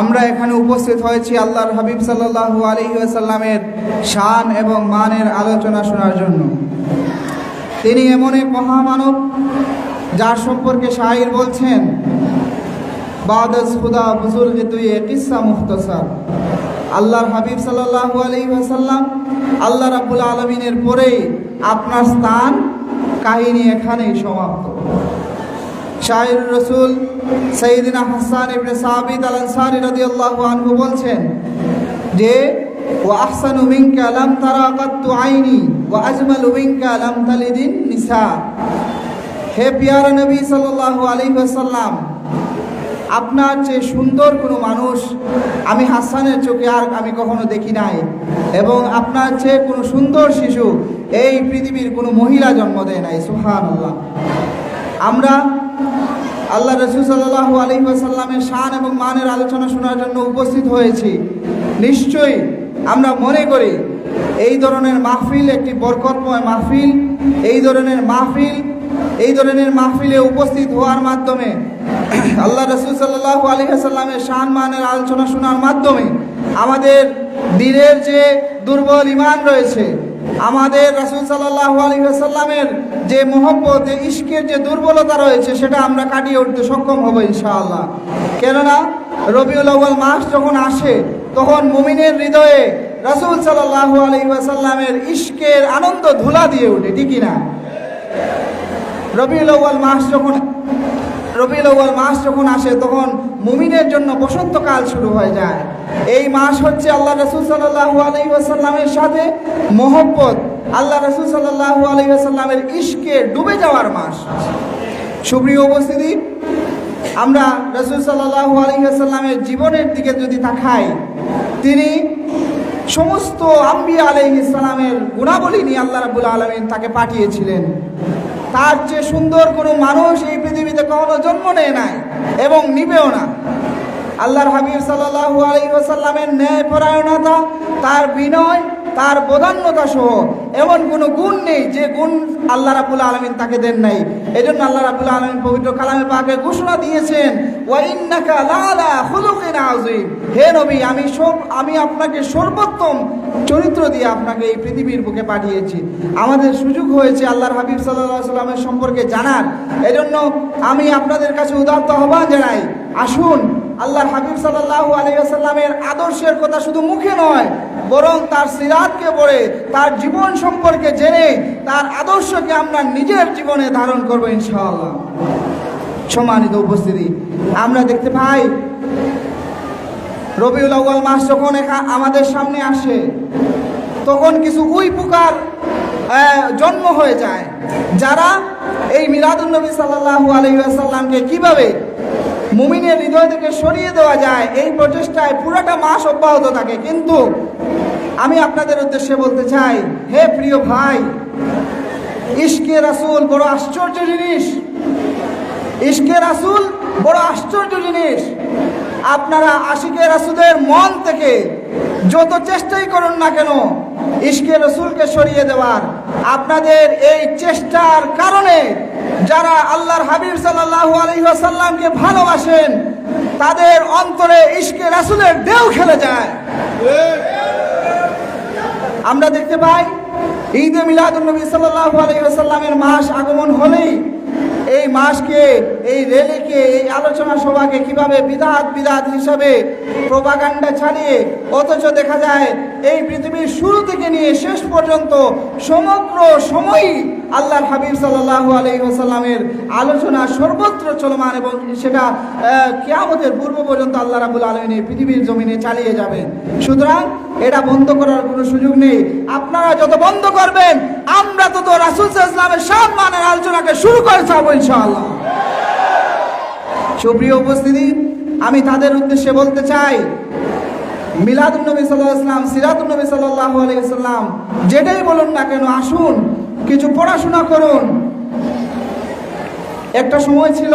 আমরা এখানে উপস্থিত হয়েছি আল্লাহর হাবিব সাল্লাল্লাহু আলাইহি ওয়াসাল্লামের শান এবং মানের আলোচনা শোনার জন্য। তিনি এমন এক মহামানব যার সম্পর্কে শাহির বলছেন, বাদাস খুদা বুজুর্গ তুই কিসা মুখতসার? আল্লাহর হাবিব সাল্লাল্লাহু আলাইহি ওয়াসাল্লাম আল্লাহ রাব্বুল আলামিনের পরেই আপনার স্থান কাহিনী এখানেই সমাপ্ত। শাহির রসুল সঈদিনা হাসান ইবনে সাবিত আল আনসারি আল্লাহ আনহু বলছেন যে, ওয়া আহসানু মিনকা লাম তারা কাত্তু আইনি ওয়া আজমালু মিনকা লাম তালিদিন নিসা। হে পিয়ারা নবী সাল্লাল্লাহু আলী ওয়াসাল্লাম, আপনার চেয়ে সুন্দর কোনো মানুষ আমি হাসানের চোখে আর আমি কখনো দেখি নাই এবং আপনার চেয়ে কোনো সুন্দর শিশু এই পৃথিবীর কোনো মহিলা জন্ম দেয় নাই। সুহান আমরা আল্লাহ রসুল সাল্লাহু আলহি আসাল্লামের শান এবং মানের আলোচনা শোনার জন্য উপস্থিত হয়েছি। নিশ্চয়ই আমরা মনে করি এই ধরনের মাহফিল একটি বরকতময় মাহফিল। এই ধরনের মাহফিল, এই ধরনের মাহফিলে উপস্থিত হওয়ার মাধ্যমে আল্লাহ রসুল সাল্লাহু আলী আসাল্লামের শান, মানের আলোচনা শোনার মাধ্যমে আমাদের দিনের যে দুর্বল ইমান রয়েছে আমাদের রাসুল সাল্লাহ আলী আসাল্লামের যে মোহব্বত ইস্কের যে দুর্বলতা রয়েছে, সেটা আমরা কাটিয়ে উঠতে সক্ষম হব ইনশাআল্লাহ। কেননা রবিউল আউ্বাল মাস যখন আসে, তখন মুমিনের হৃদয়ে রাসুল সাল্লাহ আলী আসাল্লামের ইস্কের আনন্দ ধুলা দিয়ে ওঠে ঠিকই না রবিউল আউ্বাল মাস যখন রবিউল আউ্বাল মাস যখন আসে, তখন মুমিনের জন্য বসন্তকাল শুরু হয়ে যায়। এই মাস হচ্ছে আল্লাহ রসুল সাল্লাহু আলহি আসাল্লামের সাথে মোহব্বত। আল্লাহ রসুল সাল্লাহু আলহি আসাল্লামের ইস্কে ডুবে যাওয়ার মাস। সুপ্রিয় উপস্থিতি, আমরা রসুল সাল্লাহু আলহি আসাল্লামের জীবনের দিকে যদি তাকাই, তিনি সমস্ত আম্বিয়া আলহি ইসলামের গুণাবলী নিয়ে আল্লাহ রাবুল আলমিন তাকে পাঠিয়েছিলেন। তার চেয়ে সুন্দর কোনো মানুষ এই পৃথিবীতে কখনো জন্ম নেয় নাই এবং নিবেও না। আল্লাহর হাবিব সাল্লাহ আলী ওসাল্লামের ন্যায় পরায়ণতা তার বিনয় তার বোধান্যতা সহ এমন কোনো গুণ নেই যে গুণ আল্লাহ রাবুল আলমিন তাকে দেন নাই। এই জন্য আল্লাহ রাবুল আলমিন পবিত্র কালামে পাকে ঘোষণা দিয়েছেন হে নবী, আমি সব, আমি আপনাকে সর্বোত্তম চরিত্র দিয়ে আপনাকে এই পৃথিবীর বুকে পাঠিয়েছি। আমাদের সুযোগ হয়েছে আল্লাহর হাবিব সাল্লাহ সাল্লামের সম্পর্কে জানার। এজন্য আমি আপনাদের কাছে উদাত্ত আহ্বান জানাই, আসুন আল্লাহর হাবিব সাল্লাহ আলাইসাল্লামের আদর্শের কথা শুধু মুখে নয়, বরং তার সিরাতকে পড়ে, তার জীবন সম্পর্কে জেনে, তার আদর্শকে আমরা নিজের জীবনে ধারণ করব ইনশাআল্লাহ। সম্মানিত উপস্থিতি, আমরা দেখতে পাই, রবিউল আউ্বাল মাস যখন আমাদের সামনে আসে, তখন কিছু উই পোকার জন্ম হয়ে যায়। যারা এই মিলাদুলনবী সাল্লাহু আলহিহাসাল্লামকে কীভাবে মুমিনের হৃদয় থেকে সরিয়ে দেওয়া যায়, এই প্রচেষ্টায় পুরোটা মাস অব্যাহত থাকে। কিন্তু আমি আপনাদের উদ্দেশ্যে বলতে চাই, হে প্রিয় ভাই, ইশকে রাসুল বড় আশ্চর্য জিনিস। ইশকে রাসুল বড় আশ্চর্য জিনিস। আপনারা আশিকে রাসুলের মন থেকে যত চেষ্টাই করুন না কেন, ইশকে রসুলকে সরিয়ে দেওয়ার। আপনাদের এই চেষ্টার কারণে যারা আল্লাহর হাবিব সাল্লাহু আলহিহাসাল্লামকে ভালোবাসেন, তাদের অন্তরে ইশকে রাসুলের দেও খেলে যায়। আমরা দেখতে পাই, ঈদে মিলাদুলনবী সাল্লাল্লাহু আলাইহি ওয়াসাল্লামের মাস আগমন হলেই এই মাসকে এই রেলিকে, এই আলোচনা সভাকে কীভাবে বিদাত বিদাত হিসাবে প্রপাগান্ডা ছাড়িয়ে, অথচ দেখা যায় এই পৃথিবীর শুরু থেকে নিয়ে শেষ পর্যন্ত সমগ্র সময়ই আল্লাহর হাবিব সাল্লাল্লাহু আলাইহি ওয়াসাল্লামের আলোচনা সর্বত্র চলমান এবং সেটা কিয়ামতের পূর্ব পর্যন্ত আল্লাহ রাবুল আলমিন এই পৃথিবীর জমিনে চালিয়ে যাবেন। সুতরাং এটা বন্ধ করার কোনো সুযোগ নেই। আপনারা যত বন্ধ করবেন, আমরা তত রাসুল ইসলামের সম্মানের আলোচনাকে শুরু করে যাব ইনশাআল্লাহ। সুপ্রিয় উপস্থিতি, আমি তাদের উদ্দেশ্যে বলতে চাই মিলাদুলনবী সাল্লাহ ইসলাম সিরাতুলনবী সাল্লাহ আলাইসাল্লাম যেটাই বলুন না কেন, আসুন, কিছু পড়াশোনা করুন। একটা সময় ছিল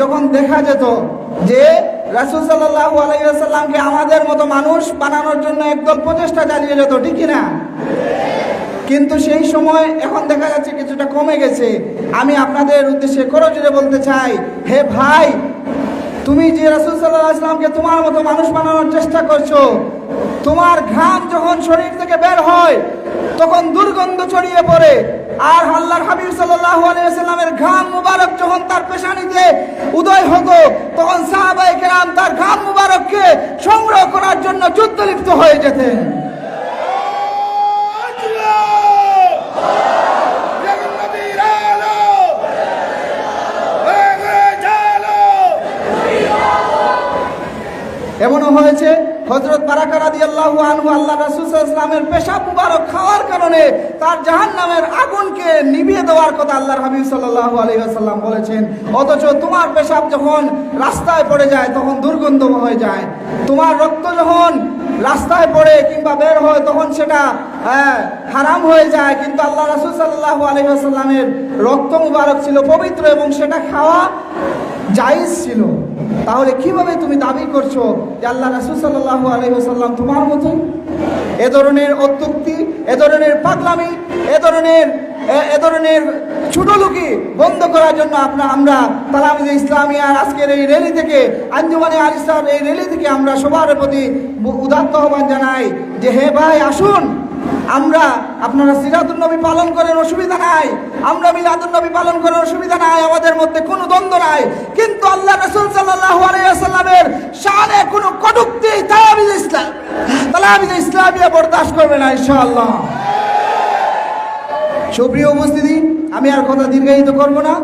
যখন দেখা যেত যে রাসুল সাল্লাহু আলাইসাল্লামকে আমাদের মতো মানুষ বানানোর জন্য একদল প্রচেষ্টা চালিয়ে যেত, ঠিক না কিন্তু সেই সময় এখন দেখা যাচ্ছে কিছুটা কমে গেছে। আমি আপনাদের উদ্দেশ্যে করজোরে বলতে চাই, হে ভাই তুমি যে রাসুল সাল্লাহ ইসলামকে তোমার মতো মানুষ বানানোর চেষ্টা করছ, তোমার ঘাম যখন শরীর থেকে বের হয়, তখন দুর্গন্ধ ছড়িয়ে পড়ে। আর আল্লাহর হাবিব ওয়াসাল্লামের ঘাম মুবারক যখন তার পেশানিতে উদয় হতো, তখন সাহাবায়ে কেরাম তার ঘাম মুবারককে সংগ্রহ করার জন্য যুদ্ধ লিপ্ত হয়ে যেতেন। এমনও হয়েছে হজরত বারাকা রাদিয়াল্লাহু আনহু আল্লাহ রাসূল ওয়াসাল্লামের পেশাব মুবারক খাওয়ার কারণে তার জাহান্নামের আগুনকে নিভিয়ে দেওয়ার কথা আল্লাহর হাবিব সাল্লাল্লাহু আলাইহি ওয়াসাল্লাম বলেছেন। অথচ তোমার পেশাব যখন রাস্তায় পড়ে যায় তখন দুর্গন্ধ হয়ে যায়। তোমার রক্ত যখন রাস্তায় পড়ে কিংবা বের হয় তখন সেটা হ্যাঁ, হারাম হয়ে যায়। কিন্তু আল্লাহ রাসূল সাল্লাল্লাহু আলাইহি ওয়াসাল্লামের রক্ত মুবারক ছিল পবিত্র এবং সেটা খাওয়া জায়েজ ছিল। তাহলে কীভাবে তুমি দাবি করছ যে আল্লাহ রাসূল সাল্লাল্লাহু আলাইহি ওয়াসাল্লাম তোমার মতো এ ধরনের অত্যুক্তি, এ ধরনের পাগলামি, এ ধরনের, এ- ধরনের ছোটলোকি বন্ধ করার জন্য আপনার আমরা তালামিজ ইসলামিয়ার আজকের এই র্যালি থেকে, আঞ্জুমানে আল ইসলাম এই র্যালি থেকে আমরা সবার প্রতি উদাত্ত আহ্বান জানাই যে হে ভাই, আসুন। আমরা আপনারা সিরাতুল নবী পালন করেন, অসুবিধা নাই। আমরা মিলাদুল নবী পালন করেন, অসুবিধা নাই। আমাদের মধ্যে কোনো দ্বন্দ্ব নাই। কিন্তু আল্লাহ রসুল সাল্লাল্লাহু আলাইহি ওয়াসাল্লামের শানে কোনো কটুক্তি তালাবিজ ইসলাম তালাবিজ ইসলামিয়া বরদাস্ত করবে না, ইনশাআল্লাহ। সুপ্রিয় উপস্থিতি আমি আর কথা দীর্ঘায়িত করব না।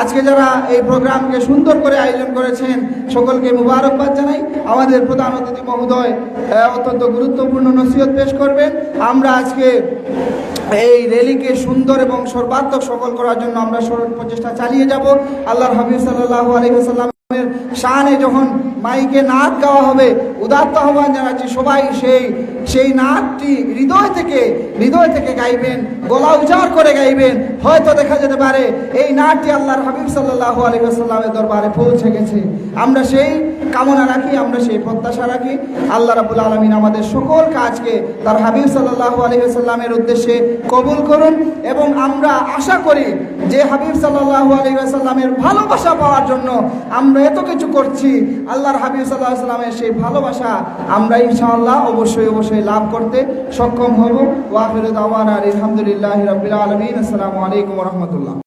আজকে যারা এই প্রোগ্রামকে সুন্দর করে আয়োজন করেছেন, সকলকে মুবারকবাদ জানাই। আমাদের প্রধান অতিথি মহোদয় অত্যন্ত গুরুত্বপূর্ণ নসিহত পেশ করবেন। আমরা আজকে এই র্যালিকে সুন্দর এবং সর্বাত্মক সফল করার জন্য আমরা প্রচেষ্টা চালিয়ে যাব। আল্লাহর হাবিব সাল্লাহ আলাইহি ওয়াসাল্লাম শানে যখন মাইকে নাচ গাওয়া হবে, উদাত্ত আহ্বান জানাচ্ছি সবাই সেই সেই নাচটি হৃদয় থেকে হৃদয় থেকে গাইবেন, গলা উজাড় করে গাইবেন। হয়তো দেখা যেতে পারে এই নাচটি আল্লাহর হাবিব সাল্লাল্লাহু আলাইহি দরবারে পৌঁছে গেছে। আমরা সেই কামনা রাখি, আমরা সেই প্রত্যাশা রাখি। আল্লাহ রাবুল আলমিন আমাদের সকল কাজকে তার হাবিব সাল্লাল্লাহু আলাইহি ওয়াসাল্লামের উদ্দেশ্যে কবুল করুন এবং আমরা আশা করি যে হাবিব সাল্লাহ আলী ওয়াসাল্লামের ভালোবাসা পাওয়ার জন্য আমরা এত কিছু করছি, আল্লাহর হাবিব সাল্লাহ সাল্লামের সেই ভালোবাসা আমরা ইনশাআল্লাহ অবশ্যই অবশ্যই লাভ করতে সক্ষম হব। ওয়াহির আওয়ান আলহামদুলিল্লাহ রবিল আলমিন। আসসালামু আলাইকুম রাহমাতুল্লাহ।